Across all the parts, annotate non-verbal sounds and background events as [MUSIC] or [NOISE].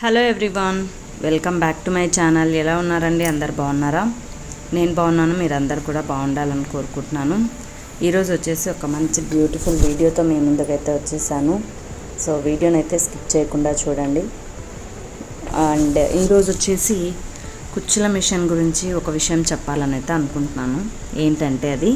Hello everyone welcome back to my channel ఎలా ఉన్నారండి? అందరు బాగున్నారా? నేను బాగున్నాను. మీరు అందరు కూడా బాగుండాలని కోరుకుంటున్నాను. ఈరోజు వచ్చేసి ఒక మంచి బ్యూటిఫుల్ వీడియోతో మీ ముందుకైతే వచ్చేసాను. సో వీడియోని అయితే స్కిప్ చేయకుండా చూడండి. అండ్ ఈరోజు వచ్చేసి కుచ్చుల మిషన్ గురించి ఒక విషయం చెప్పాలని అయితే అనుకుంటున్నాను. ఏంటంటే అది?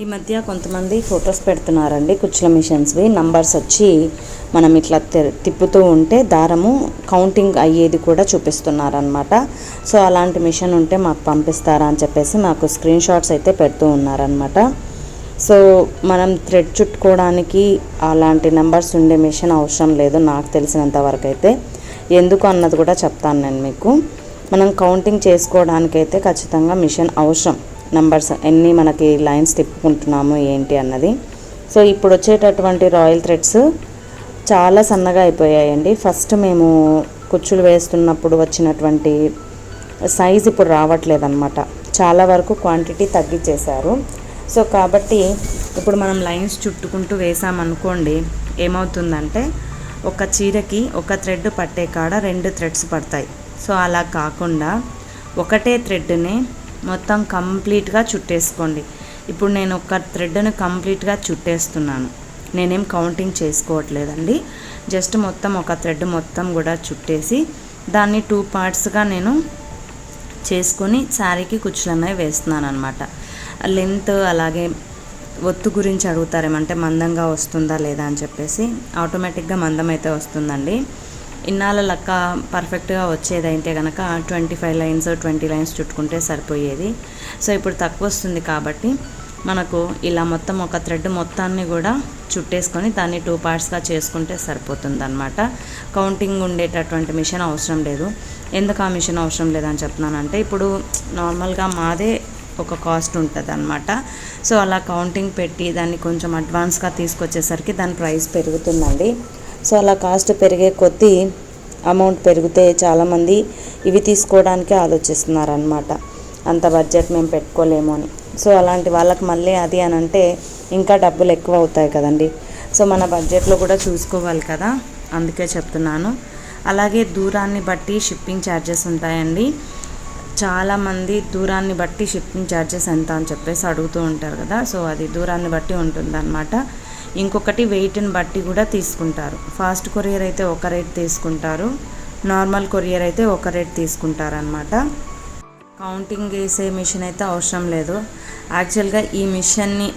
ఈ మధ్య కొంతమంది ఫొటోస్ పెడుతున్నారండి కుచ్చుల మిషన్స్వి. నంబర్స్ వచ్చి మనం ఇట్లా తె- తిప్పుతూ ఉంటే దారము కౌంటింగ్ అయ్యేది కూడా చూపిస్తున్నారనమాట సో అలాంటి మిషన్ ఉంటే మాకు పంపిస్తారా అని చెప్పేసి మాకు స్క్రీన్ షాట్స్ అయితే పెడుతూ ఉన్నారనమాట సో మనం థ్రెడ్ చుట్టుకోవడానికి అలాంటి నెంబర్స్ ఉండే మిషన్ అవసరం లేదు నాకు తెలిసినంత వరకు అయితే. ఎందుకు అన్నది కూడా చెప్తాను నేను మీకు. మనం కౌంటింగ్ చేసుకోవడానికైతే ఖచ్చితంగా మిషన్ అవసరం. నంబర్స్ ఎన్ని మనకి లైన్స్ తిప్పుకుంటున్నాము ఏంటి అన్నది. సో ఇప్పుడు వచ్చేటటువంటి రాయల్ థ్రెడ్స్ చాలా సన్నగా అయిపోయాయండి. ఫస్ట్ మేము కుచ్చులు వేస్తున్నప్పుడు వచ్చినటువంటి సైజ్ ఇప్పుడు రావట్లేదన్నమాట. చాలా వరకు క్వాంటిటీ తగ్గించేశారు సో కాబట్టి ఇప్పుడు మనం లైన్స్ చుట్టుకుంటూ వేసామనుకోండి ఏమవుతుందంటే ఒక చీరకి ఒక థ్రెడ్ పట్టే కాడ రెండు థ్రెడ్స్ పడతాయి. సో అలా కాకుండా ఒకటే థ్రెడ్ని మొత్తం కంప్లీట్గా చుట్టేసుకోండి. ఇప్పుడు నేను ఒక థ్రెడ్ను కంప్లీట్గా చుట్టేస్తున్నాను. నేనేం కౌంటింగ్ చేసుకోవట్లేదండి. జస్ట్ మొత్తం ఒక థ్రెడ్ మొత్తం కూడా చుట్టేసి దాన్ని టూ పార్ట్స్గా నేను చేసుకొని శారీకి కుచ్చులు వేస్తున్నాను అనమాట లెంత్ అలాగే ఒత్తు గురించి అడుగుతారేమంటే మందంగా వస్తుందా లేదా అని చెప్పేసి ఆటోమేటిక్గా మందం అయితే వస్తుందండి. ఇన్నాళ్ళ లెక్క పర్ఫెక్ట్గా వచ్చేది అయితే కనుక twenty five lines twenty lines చుట్టుకుంటే సరిపోయేది. సో ఇప్పుడు తక్కువ వస్తుంది కాబట్టి మనకు ఇలా మొత్తం ఒక థ్రెడ్ మొత్తాన్ని కూడా చుట్టేసుకొని దాన్ని టూ పార్ట్స్గా చేసుకుంటే సరిపోతుంది అనమాట కౌంటింగ్ ఉండేటటువంటి మిషన్ అవసరం లేదు. ఎందుకు ఆ మిషన్ అవసరం లేదని చెప్తున్నానంటే ఇప్పుడు నార్మల్గా మాదే ఒక కాస్ట్ ఉంటుంది అనమాట సో అలా కౌంటింగ్ పెట్టి దాన్ని కొంచెం అడ్వాన్స్గా తీసుకొచ్చేసరికి దాని ప్రైస్ పెరుగుతుందండి. సో అలా కాస్ట్ పెరిగే కొద్దీ అమౌంట్ పెరిగితే చాలామంది ఇవి తీసుకోవడానికే ఆలోచిస్తున్నారనమాట అంత బడ్జెట్ మేము పెట్టుకోలేము అని. సో అలాంటి వాళ్ళకి మళ్ళీ అది అని అంటే ఇంకా డబ్బులు ఎక్కువ అవుతాయి కదండి. సో మన బడ్జెట్లో కూడా చూసుకోవాలి కదా అందుకే చెప్తున్నాను. అలాగే దూరాన్ని బట్టి షిప్పింగ్ ఛార్జెస్ ఉంటాయండి. చాలామంది దూరాన్ని బట్టి షిప్పింగ్ ఛార్జెస్ ఎంత అని చెప్పేసి అడుగుతూ ఉంటారు కదా సో అది దూరాన్ని బట్టి ఉంటుందన్నమాట. ఇంకొకటి వెయిట్ని బట్టి కూడా తీసుకుంటారు. ఫాస్ట్ కొరియర్ అయితే ఒక రేట్ తీసుకుంటారు. నార్మల్ కొరియర్ అయితే ఒక రేట్ తీసుకుంటారనమాట కౌంటింగ్ వేసే మిషన్ అయితే అవసరం లేదు. యాక్చువల్గా ఈ మిషన్ని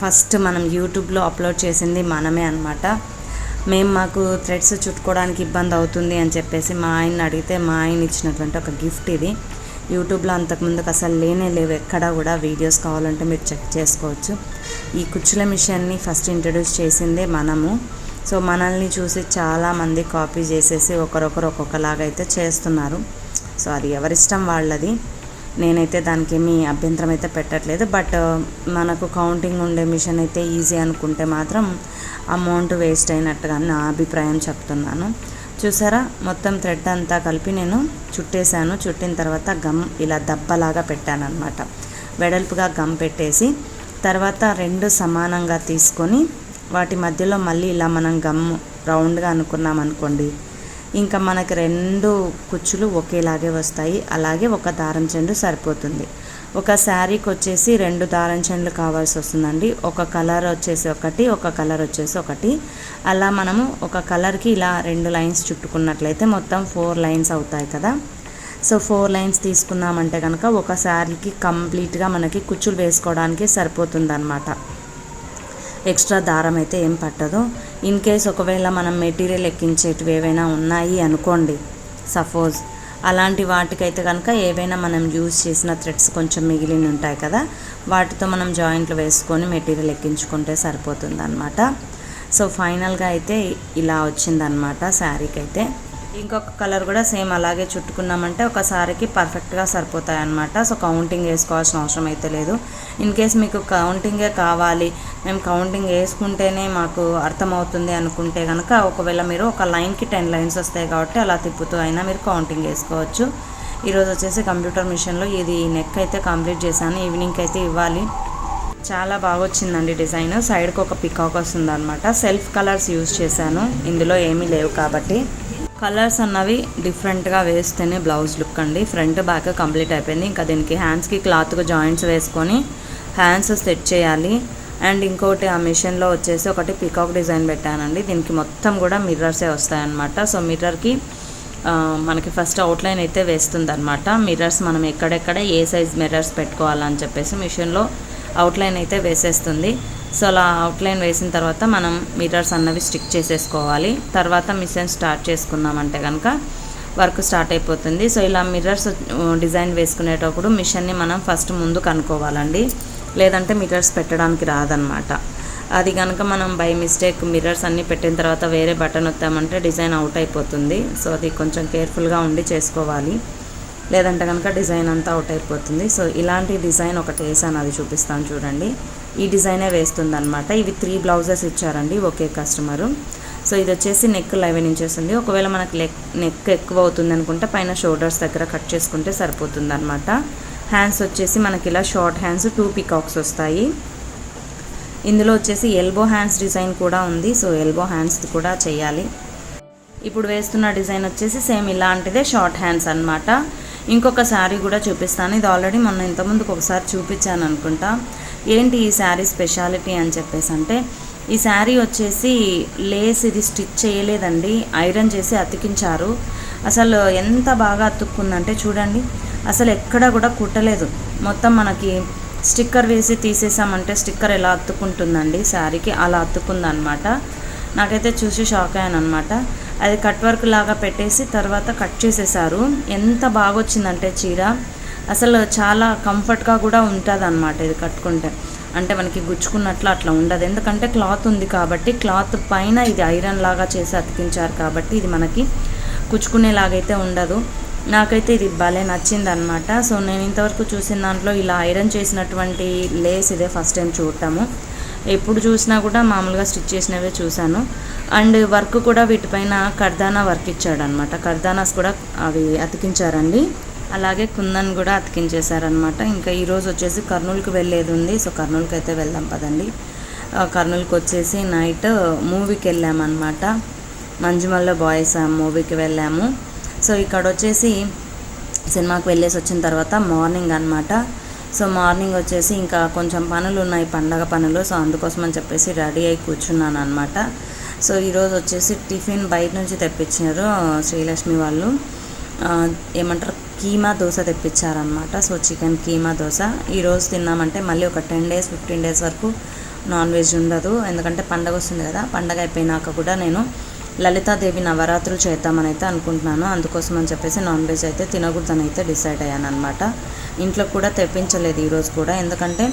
ఫస్ట్ మనం యూట్యూబ్లో అప్లోడ్ చేసింది మనమే అనమాట మేము మాకు థ్రెడ్స్ చుట్టుకోవడానికి ఇబ్బంది అవుతుంది అని చెప్పేసి మా ఆయన్ని అడిగితే మా ఆయన ఇచ్చినటువంటి ఒక గిఫ్ట్ ఇది. యూట్యూబ్లో అంతకుముందుకు అసలు లేనే లేవు. ఎక్కడా కూడా వీడియోస్ కావాలంటే మీరు చెక్ చేసుకోవచ్చు. ఈ కుచ్చుల మిషన్ని ఫస్ట్ ఇంట్రడ్యూస్ చేసిందే మనము. సో మనల్ని చూసి చాలామంది కాపీ చేసేసి ఒకరొకరు ఒక్కొక్కలాగా అయితే చేస్తున్నారు. సో అది ఎవరిష్టం వాళ్ళది? నేనైతే దానికి ఏమీ అభ్యంతరం అయితే పెట్టట్లేదు. బట్ మనకు కౌంటింగ్ ఉండే మిషన్ అయితే ఈజీ అనుకుంటే మాత్రం అమౌంట్ వేస్ట్ అయినట్టుగా నా అభిప్రాయం చెప్తున్నాను. చూసారా? మొత్తం థ్రెడ్ అంతా కలిపి నేను చుట్టేశాను. చుట్టిన తర్వాత గమ్ ఇలా దబ్బలాగా పెట్టాను అనమాట వెడల్పుగా గమ్ పెట్టేసి తర్వాత రెండు సమానంగా తీసుకొని వాటి మధ్యలో మళ్ళీ ఇలా మనం గమ్ రౌండ్గా అనుకున్నాం అనుకోండి ఇంకా మనకి రెండు కుచ్చులు ఒకేలాగే వస్తాయి. అలాగే ఒక దారం చెండు సరిపోతుంది. ఒక శారీకి వచ్చేసి రెండు దారం చెండ్లు కావాల్సి వస్తుందండి. ఒక కలర్ వచ్చేసి ఒకటి ఒక కలర్ వచ్చేసి ఒకటి. అలా మనము ఒక కలర్కి ఇలా రెండు లైన్స్ చుట్టుకున్నట్లయితే మొత్తం ఫోర్ లైన్స్ అవుతాయి కదా. సో ఫోర్ లైన్స్ తీసుకున్నామంటే కనుక ఒక శారీకి కంప్లీట్గా మనకి కుచ్చులు వేసుకోవడానికి సరిపోతుంది ఎక్స్ట్రా దారం అయితే ఏం పట్టదు. ఇన్ కేస్ ఒకవేళ మనం మెటీరియల్ ఎక్కించేటివి ఏవైనా ఉన్నాయి అనుకోండి సపోజ్ అలాంటి వాటికైతే కనుక ఏవైనా మనం యూజ్ చేసిన థ్రెడ్స్ కొంచెం మిగిలిన ఉంటాయి కదా వాటితో మనం జాయింట్లు వేసుకొని మెటీరియల్ ఎక్కించుకుంటే సరిపోతుంది అనమాట సో ఫైనల్గా అయితే ఇలా వచ్చిందనమాట శారీకి అయితే ఇంకొక కలర్ కూడా సేమ్ అలాగే చుట్టుకున్నామంటే ఒక సారీకి పర్ఫెక్ట్గా సరిపోతాయి అనమాట సో కౌంటింగ్ వేసుకోవాల్సిన అవసరం అయితే లేదు. ఇన్ కేస్ మీకు కౌంటింగే కావాలి మేము కౌంటింగ్ వేసుకుంటేనే మాకు అర్థమవుతుంది అనుకుంటే కనుక ఒకవేళ మీరు ఒక లైన్కి టెన్ లైన్స్ వస్తాయి కాబట్టి అలా తిప్పుతూ అయినా మీరు కౌంటింగ్ వేసుకోవచ్చు. ఈరోజు వచ్చేసి కంప్యూటర్ మిషన్లో ఇది నెక్ అయితే కంప్లీట్ చేశాను. ఈవినింగ్కి అయితే ఇవ్వాలి. చాలా బాగా వచ్చిందండి డిజైన్. సైడ్కి ఒక పికాక్ వస్తుంది అనమాట సెల్ఫ్ కలర్స్ యూజ్ చేశాను. ఇందులో ఏమీ లేవు కాబట్టి. కలర్స్ అన్నవి డిఫరెంట్గా వేస్తేనే బ్లౌజ్ లుక్ అండి. ఫ్రంట్ బ్యాక్ కంప్లీట్ అయిపోయింది. ఇంకా దీనికి హ్యాండ్స్కి క్లాత్గా జాయింట్స్ వేసుకొని హ్యాండ్స్ సెట్ చేయాలి. అండ్ ఇంకోటి ఆ మిషన్లో వచ్చేసి ఒకటి పికాక్ డిజైన్ పెట్టానండి. దీనికి మొత్తం కూడా మిర్రర్సే వస్తాయన్నమాట. సో మిర్రర్కి మనకి ఫస్ట్ అవుట్లైన్ అయితే వేస్తుంది అనమాట మిర్రర్స్ మనం ఎక్కడెక్కడ ఏ సైజ్ మిర్రర్స్ పెట్టుకోవాలని చెప్పేసి మిషన్లో అవుట్లైన్ అయితే వేసేస్తుంది. సో అలా అవుట్లైన్ వేసిన తర్వాత మనం మిర్రర్స్ అన్నవి స్టిక్ చేసేసుకోవాలి. తర్వాత మిషన్ స్టార్ట్ చేసుకున్నామంటే కనుక వర్క్ స్టార్ట్ అయిపోతుంది. సో ఇలా మిర్రర్స్ డిజైన్ uh, వేసుకునేటప్పుడు మిషన్ని మనం ఫస్ట్ ముందు కనుక్కోవాలండి. లేదంటే మిర్రర్స్ పెట్టడానికి రాదనమాట అది కనుక మనం బై మిస్టేక్ మిర్రర్స్ అన్నీ పెట్టిన తర్వాత వేరే బటన్ వస్తామంటే డిజైన్ అవుట్ అయిపోతుంది. సో అది కొంచెం కేర్ఫుల్గా ఉండి చేసుకోవాలి. లేదంటే కనుక డిజైన్ అంతా అవుట్ అయిపోతుంది. సో ఇలాంటి డిజైన్ ఒకటి వేసాను అది చూపిస్తాను చూడండి. ఈ డిజైనే వేస్తుందనమాట ఇవి త్రీ బ్లౌజెస్ ఇచ్చారండి ఒకే కస్టమరు. సో ఇది వచ్చేసి నెక్ లెవెన్ ఇంచెస్ ఉంది. ఒకవేళ మనకి లెక్ నెక్ ఎక్కువ అవుతుంది అనుకుంటే పైన షోల్డర్స్ దగ్గర కట్ చేసుకుంటే సరిపోతుంది అనమాట హ్యాండ్స్ వచ్చేసి మనకి ఇలా షార్ట్ హ్యాండ్స్ టూ పికాక్స్ వస్తాయి. ఇందులో వచ్చేసి ఎల్బో హ్యాండ్స్ డిజైన్ కూడా ఉంది. సో ఎల్బో హ్యాండ్స్ కూడా చేయాలి. ఇప్పుడు వేస్తున్న డిజైన్ వచ్చేసి సేమ్ ఇలాంటిదే షార్ట్ హ్యాండ్స్ అన్నమాట. ఇంకొక శారీ కూడా చూపిస్తాను. ఇది ఆల్రెడీ మొన్న ఇంతకుముందుకు ఒకసారి చూపించాను అనుకుంటా. ఏంటి ఈ శారీ స్పెషాలిటీ అని చెప్పేసి అంటే ఈ శారీ వచ్చేసి లేస్ ఇది స్టిచ్ చేయలేదండి. ఐరన్ చేసి అతికించారు. అసలు ఎంత బాగా అతుక్కుందంటే చూడండి అసలు ఎక్కడ కూడా కుట్టలేదు. మొత్తం మనకి స్టిక్కర్ వేసి తీసేసామంటే స్టిక్కర్ ఎలా అతుక్కుంటుందండి? శారీకి అలా అతుక్కుందనమాట. నాకైతే చూసి షాక్ అయ్యాను అనమాట అది కట్ వర్క్ లాగా పెట్టేసి తర్వాత కట్ చేసేసారు. ఎంత బాగా వచ్చిందంటే చీర. అసలు చాలా కంఫర్ట్గా కూడా ఉంటుంది అనమాట ఇది కట్టుకుంటే. అంటే మనకి గుచ్చుకున్నట్లు అట్లా ఉండదు. ఎందుకంటే క్లాత్ ఉంది కాబట్టి క్లాత్ పైన ఇది ఐరన్ లాగా చేసి అతికించారు కాబట్టి ఇది మనకి కుచ్చుకునేలాగైతే ఉండదు. నాకైతే ఇది భలే నచ్చింది అనమాట సో నేను ఇంతవరకు చూసిన దాంట్లో ఇలా ఐరన్ చేసినటువంటి లేస్ ఇదే ఫస్ట్ టైం చూడటము. ఎప్పుడు చూసినా కూడా మామూలుగా స్టిచ్ చేసినవే చూశాను. అండ్ వర్క్ కూడా వీటిపైన కర్దానా వర్క్ ఇచ్చాడనమాట కర్దానాస్ కూడా అవి అతికించారండి. అలాగే కుందన్ కూడా అతికించేశారనమాట ఇంకా ఈరోజు వచ్చేసి కర్నూలుకి వెళ్ళేది ఉంది. సో కర్నూలుకి అయితే వెళ్దాం పదండి. కర్నూలుకి వచ్చేసి నైట్ మూవీకి వెళ్ళామన్నమాట. మంజుమల్ల బాయ్స్ ఆ మూవీకి వెళ్ళాము. సో ఇక్కడ వచ్చేసి సినిమాకి వెళ్ళేసి వచ్చిన తర్వాత మార్నింగ్ అన్నమాట. సో మార్నింగ్ వచ్చేసి ఇంకా కొంచెం పనులు ఉన్నాయి పండగ పనులు. సో అందుకోసం అని చెప్పేసి రెడీ అయి కూర్చున్నాను అనమాట సో ఈరోజు వచ్చేసి టిఫిన్ బయట నుంచి తెప్పించారు శ్రీలక్ష్మి వాళ్ళు. ఏమంటారు? కీమా దోశ తెప్పించారనమాట సో చికెన్ కీమా దోశ. ఈరోజు తిన్నామంటే మళ్ళీ ఒక టెన్ డేస్ ఫిఫ్టీన్ డేస్ వరకు నాన్ వెజ్ ఉండదు. ఎందుకంటే పండగ వస్తుంది కదా పండగ అయిపోయినాక కూడా నేను లలితాదేవి నవరాత్రులు చేద్దామని అయితే అనుకుంటున్నాను. అందుకోసం అని చెప్పేసి నాన్ వెజ్ అయితే తినకూడదని అయితే డిసైడ్ అయ్యాను అనమాట ఇంట్లో కూడా తెప్పించలేదు ఈరోజు కూడా. ఎందుకంటే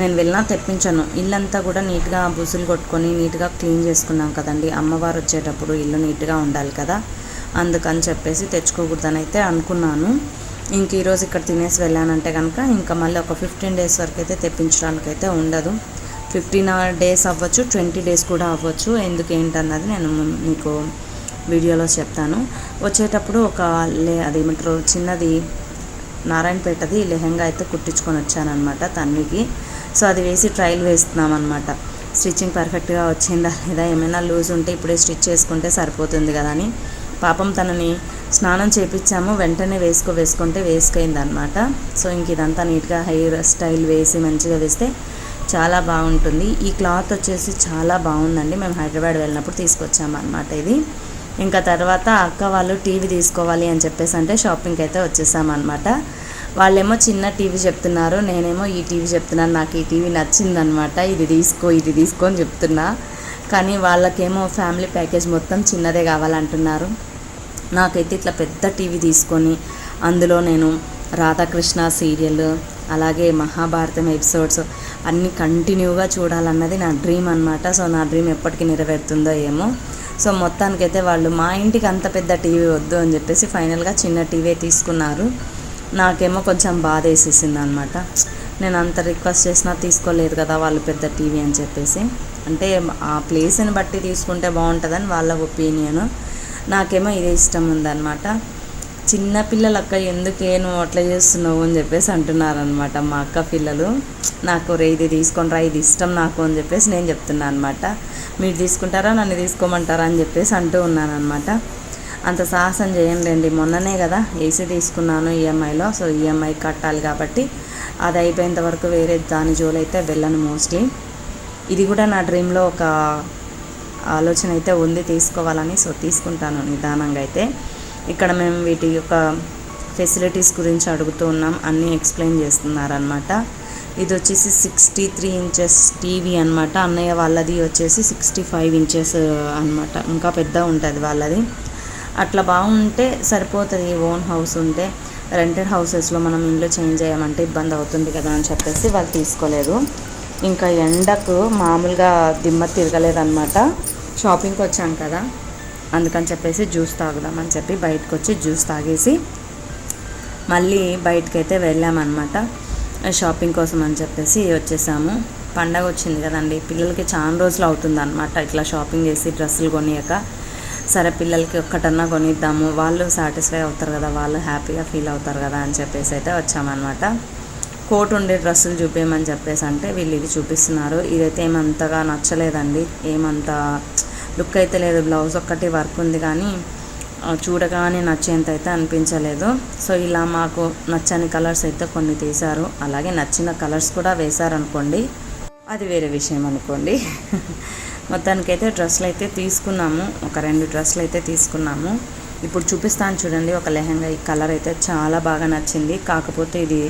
నేను వెళ్ళినా తెప్పించాను. ఇల్లంతా కూడా నీట్గా బుసులు కొట్టుకొని నీట్గా క్లీన్ చేసుకున్నాం కదండి. అమ్మవారు వచ్చేటప్పుడు ఇల్లు నీట్గా ఉండాలి కదా. అందుకని చెప్పేసి తెచ్చుకోకూడదని అయితే అనుకున్నాను. ఇంక ఈరోజు ఇక్కడ తినేసి వెళ్ళానంటే కనుక ఇంకా మళ్ళీ ఒక ఫిఫ్టీన్ డేస్ వరకు అయితే తెప్పించడానికి అయితే ఉండదు ఫిఫ్టీన్ డేస్ అవ్వచ్చు ట్వంటీ డేస్ కూడా అవ్వచ్చు. ఎందుకు ఏంటన్నది నేను మీకు వీడియోలో చెప్తాను. వచ్చేటప్పుడు ఒక లే అదేమంటారు చిన్నది నారాయణపేటది లెహంగా అయితే కుట్టించుకొని వచ్చానమాట తన్వికి. సో అది వేసి ట్రయల్ వేస్తున్నాం అనమాట స్టిచ్చింగ్ పర్ఫెక్ట్గా వచ్చిందా లేదా? ఏమైనా లూజ్ ఉంటే ఇప్పుడే స్టిచ్ చేసుకుంటే సరిపోతుంది కదా అని. పాపం తనని స్నానం చేపించాము వెంటనే వేసుకో వేసుకుంటే వేసుకైంది అనమాట సో ఇంక ఇదంతా నీట్గా హెయిర్ స్టైల్ వేసి మంచిగా వేస్తే చాలా బాగుంటుంది. ఈ క్లాత్ వచ్చేసి చాలా బాగుందండి. మేము హైదరాబాద్ వెళ్ళినప్పుడు తీసుకొచ్చాము అనమాట ఇది. ఇంకా తర్వాత అక్క వాళ్ళు టీవీ తీసుకోవాలి అని చెప్పేసి అంటే షాపింగ్కి అయితే వచ్చేసామన్నమాట వాళ్ళేమో చిన్న టీవీ చెప్తున్నారు నేనేమో ఈ టీవీ చెప్తున్నాను నాకు ఈ టీవీ నచ్చిందనమాట ఇది తీసుకో ఇది తీసుకో అని చెప్తున్నా. కానీ వాళ్ళకేమో ఫ్యామిలీ ప్యాకేజ్ మొత్తం చిన్నదే కావాలంటున్నారు. నాకైతే ఇట్లా పెద్ద టీవీ తీసుకొని అందులో నేను రాధాకృష్ణ సీరియల్ అలాగే మహాభారతం ఎపిసోడ్స్ అన్నీ కంటిన్యూగా చూడాలన్నది నా డ్రీమ్ అనమాట సో నా డ్రీమ్ ఎప్పటికీ నెరవేరుతుందో ఏమో. సో మొత్తానికైతే వాళ్ళు మా ఇంటికి అంత పెద్ద టీవీ వద్దు అని చెప్పేసి ఫైనల్గా చిన్న టీవీ తీసుకున్నారు. నాకేమో కొంచెం బాధ వేసేసింది అనమాట నేను అంత రిక్వెస్ట్ చేసినా తీసుకోలేదు కదా వాళ్ళు పెద్ద టీవీ అని చెప్పేసి. అంటే ఆ ప్లేస్ని బట్టి తీసుకుంటే బాగుంటుందని వాళ్ళ ఒపీనియన్. నాకేమో ఇదే ఇష్టం ఉందన్నమాట. చిన్న పిల్లలు అక్క ఎందుకే నువ్వు అట్లా చేస్తున్నావు అని చెప్పేసి అంటున్నారనమాట మా అక్క పిల్లలు. నాకు రే ఇది తీసుకొని రా ఇది ఇష్టం నాకు అని చెప్పేసి నేను చెప్తున్నాను అనమాట మీరు తీసుకుంటారా నన్ను తీసుకోమంటారా అని చెప్పేసి అంటూ ఉన్నాను అనమాట అంత సాహసం చేయండి మొన్ననే కదా ఏసీ తీసుకున్నాను ఈఎంఐలో. సో ఈఎంఐ కట్టాలి కాబట్టి అది అయిపోయేంత వరకు వేరే దాని జోలు అయితే వెళ్ళను మోస్ట్లీ. ఇది కూడా నా డ్రీమ్లో ఒక ఆలోచన అయితే ఉంది తీసుకోవాలని. సో తీసుకుంటాను నిదానంగా అయితే. ఇక్కడ మేము వీటి యొక్క ఫెసిలిటీస్ గురించి అడుగుతూ ఉన్నాం. అన్నీ ఎక్స్ప్లెయిన్ చేస్తున్నారనమాట ఇది వచ్చేసి సిక్స్టీ త్రీ ఇంచెస్ టీవీ అనమాట అన్నయ్య వాళ్ళది వచ్చేసి సిక్స్టీ ఫైవ్ ఇంచెస్ అనమాట ఇంకా పెద్ద ఉంటుంది వాళ్ళది. అట్లా బాగుంటే సరిపోతుంది. ఓన్ హౌస్ ఉంటే రెంటెడ్ హౌసెస్లో మనం ఇంట్లో చేంజ్ చేయమంటే ఇబ్బంది అవుతుంది కదా అని చెప్పేసి వాళ్ళు తీసుకోలేదు. ఇంకా ఎండకు మామూలుగా దిమ్మ తిరగలేదన్నమాట. షాపింగ్కి వచ్చాం కదా. అందుకని చెప్పేసి జ్యూస్ తాగుదామని చెప్పి బయటకు వచ్చి జ్యూస్ తాగేసి మళ్ళీ బయటకైతే వెళ్ళామన్నమాట. షాపింగ్ కోసం అని చెప్పేసి వచ్చేసాము. పండగ వచ్చింది కదండి. పిల్లలకి చాలా రోజులు అవుతుందన్నమాట ఇట్లా షాపింగ్ చేసి డ్రెస్సులు కొనియక. సరే పిల్లలకి ఒక్కటన్నా కొనిద్దాము. వాళ్ళు సాటిస్ఫై అవుతారు కదా. వాళ్ళు హ్యాపీగా ఫీల్ అవుతారు కదా అని చెప్పేసి అయితే వచ్చామన్నమాట. కోట్ ఉండే డ్రెస్సులు చూపించమని చెప్పేసి అంటే వీళ్ళు ఇది చూపిస్తున్నారు. ఇదైతే ఏమంతగా నచ్చలేదండి. ఏమంత లుక్ అయితే లేదు. బ్లౌజ్ ఒక్కటి వర్క్ ఉంది కానీ చూడగానే నచ్చేంత అయితే అనిపించలేదు. సో ఇలా మాకు నచ్చని కలర్స్ అయితే కొన్ని తీశారు. అలాగే నచ్చిన కలర్స్ కూడా వేశారనుకోండి అది వేరే విషయం అనుకోండి. [LAUGHS] మొత్తానికైతే డ్రెస్సులు అయితే తీసుకున్నాము. ఒక రెండు డ్రెస్సులు అయితే తీసుకున్నాము. ఇప్పుడు చూపిస్తాను చూడండి ఒక లెహంగా ఈ కలర్ అయితే చాలా బాగా నచ్చింది. కాకపోతే ఇది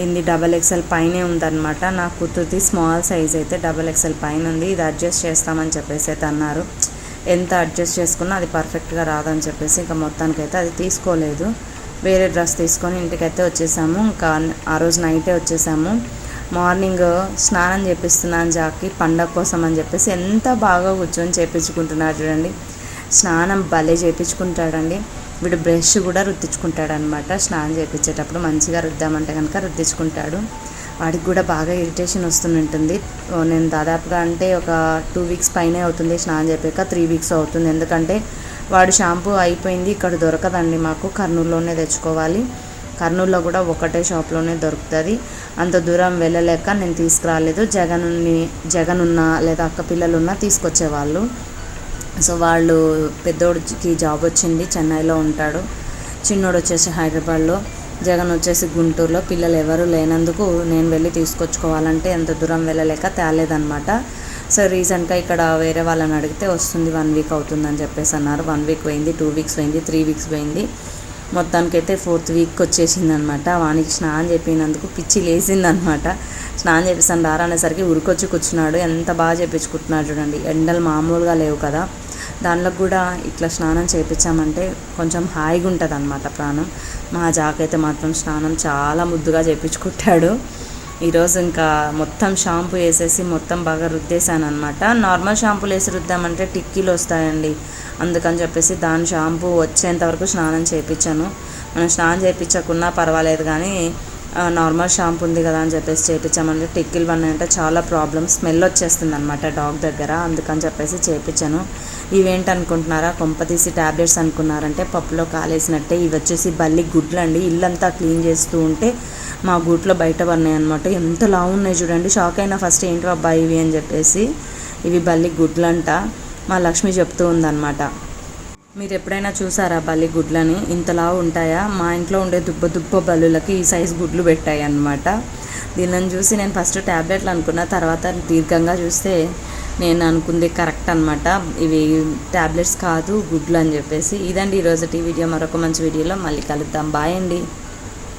ఏంది? డబల్ ఎక్స్ఎల్ పైనే ఉందన్నమాట. నా కూతురుది స్మాల్ సైజ్ అయితే డబల్ ఎక్స్ఎల్ పైన ఉంది. ఇది అడ్జస్ట్ చేస్తామని చెప్పేసి అయితే అన్నారు. ఎంత అడ్జస్ట్ చేసుకున్నా అది పర్ఫెక్ట్గా రాదని చెప్పేసి ఇంకా మొత్తానికైతే అది తీసుకోలేదు. వేరే డ్రెస్ తీసుకొని ఇంటికైతే వచ్చేసాము. ఇంకా ఆ రోజు నైటే వచ్చేసాము. మార్నింగ్ స్నానం చేపిస్తున్నాను జాకి పండగ కోసం అని చెప్పేసి ఎంత బాగా కూర్చొని చేపించుకుంటున్నారు చూడండి. స్నానం భలే చేపించుకుంటాడండి. వీడు బ్రష్ కూడా రుద్దించుకుంటాడు అనమాట స్నానం చేయించేటప్పుడు మంచిగా రుద్దామంటే కనుక రుద్దించుకుంటాడు. వాడికి కూడా బాగా ఇరిటేషన్ వస్తుంటుంది నేను దాదాపుగా అంటే ఒక టూ వీక్స్ పైనే అవుతుంది స్నానం చేపాక త్రీ వీక్స్ అవుతుంది. ఎందుకంటే వాడు షాంపూ అయిపోయింది ఇక్కడ దొరకదండి మాకు. కర్నూలులోనే తెచ్చుకోవాలి. కర్నూలులో కూడా ఒకటే షాప్లోనే దొరుకుతుంది. అంత దూరం వెళ్ళలేక నేను తీసుకురాలేదు. జగన్ జగన్ ఉన్నా లేదా అక్క పిల్లలు ఉన్నా తీసుకొచ్చేవాళ్ళు. సో వాళ్ళు పెద్దోడికి జాబ్ వచ్చింది చెన్నైలో ఉంటాడు. చిన్నోడు వచ్చేసి హైదరాబాద్లో జగన్ వచ్చేసి గుంటూరులో. పిల్లలు ఎవరు లేనందుకు నేను వెళ్ళి తీసుకొచ్చుకోవాలంటే ఎంత దూరం వెళ్ళలేక తేలేదనమాట సో రీసెంట్గా ఇక్కడ వేరే వాళ్ళని అడిగితే వస్తుంది వన్ వీక్ అవుతుందని చెప్పేసి అన్నారు. వన్ వీక్ పోయింది టూ వీక్స్ పోయింది త్రీ వీక్స్ పోయింది. మొత్తానికైతే ఫోర్త్ వీక్ వచ్చేసింది అనమాట వానికి స్నానం చెప్పినందుకు పిచ్చి లేచిందనమాట స్నానం చేపిస్తాను రారా అనేసరికి ఉరికొచ్చి కూర్చున్నాడు. ఎంత బాగా చేపించుకుంటున్నాడు చూడండి. ఎండలు మామూలుగా లేవు కదా. దానిలో కూడా ఇట్లా స్నానం చేయించామంటే కొంచెం హాయిగా ఉంటుంది అనమాట ప్రాణం. మా జాకైతే మాత్రం స్నానం చాలా ముద్దుగా చేయించుకుంటాడు ఈరోజు ఇంకా మొత్తం షాంపూ వేసేసి మొత్తం బాగా రుద్దేశాను అనమాట నార్మల్ షాంపూలు వేసి రుద్దామంటే టిక్కీలు వస్తాయండి. అందుకని చెప్పేసి దాని షాంపూ వచ్చేంత వరకు స్నానం చేయించాను మనం స్నానం చేయించకున్నా పర్వాలేదు కానీ నార్మల్ షాంపూ ఉంది కదా అని చెప్పేసి చేయించామంటే టిక్కీలు పడినాయంటే చాలా ప్రాబ్లమ్. స్మెల్ వచ్చేస్తుంది అనమాట డాగ్ దగ్గర. అందుకని చెప్పేసి చేయించాను ఇవేంటి అనుకుంటున్నారా కొంప తీసి ట్యాబ్లెట్స్ అనుకున్నారంటే పప్పులో కాలేసినట్టే. ఇవి వచ్చేసి బల్లి గుడ్లు అండి ఇల్లంతా క్లీన్ చేస్తూ ఉంటే మా గూట్లో బయట పడినాయి అనమాట ఎంత లావు ఉన్నాయి చూడండి. షాక్ అయినా ఫస్ట్ ఏంటి అబ్బాయి ఇవి అని చెప్పేసి ఇవి బల్లి గుడ్లంట. మా లక్ష్మి చెప్తూ ఉందన్నమాట. మీరు ఎప్పుడైనా చూసారా బల్లి గుడ్లని? ఇంతలా ఉంటాయా? మా ఇంట్లో ఉండే దుబ్బ దుబ్బ బల్లులకి ఈ సైజ్ గుడ్లు పెట్టాయి అన్నమాట దీనిని చూసి నేను ఫస్ట్ ట్యాబ్లెట్లు అనుకున్న. తర్వాత దీర్ఘంగా చూస్తే నేను అనుకుంది కరెక్ట్ అనమాట ఇవి ట్యాబ్లెట్స్ కాదు గుడ్లు అని చెప్పేసి. ఇదండి ఈరోజు టీ వీడియో. మరొక మంచి వీడియోలో మళ్ళీ కలుద్దాం. బాయ్ అండి.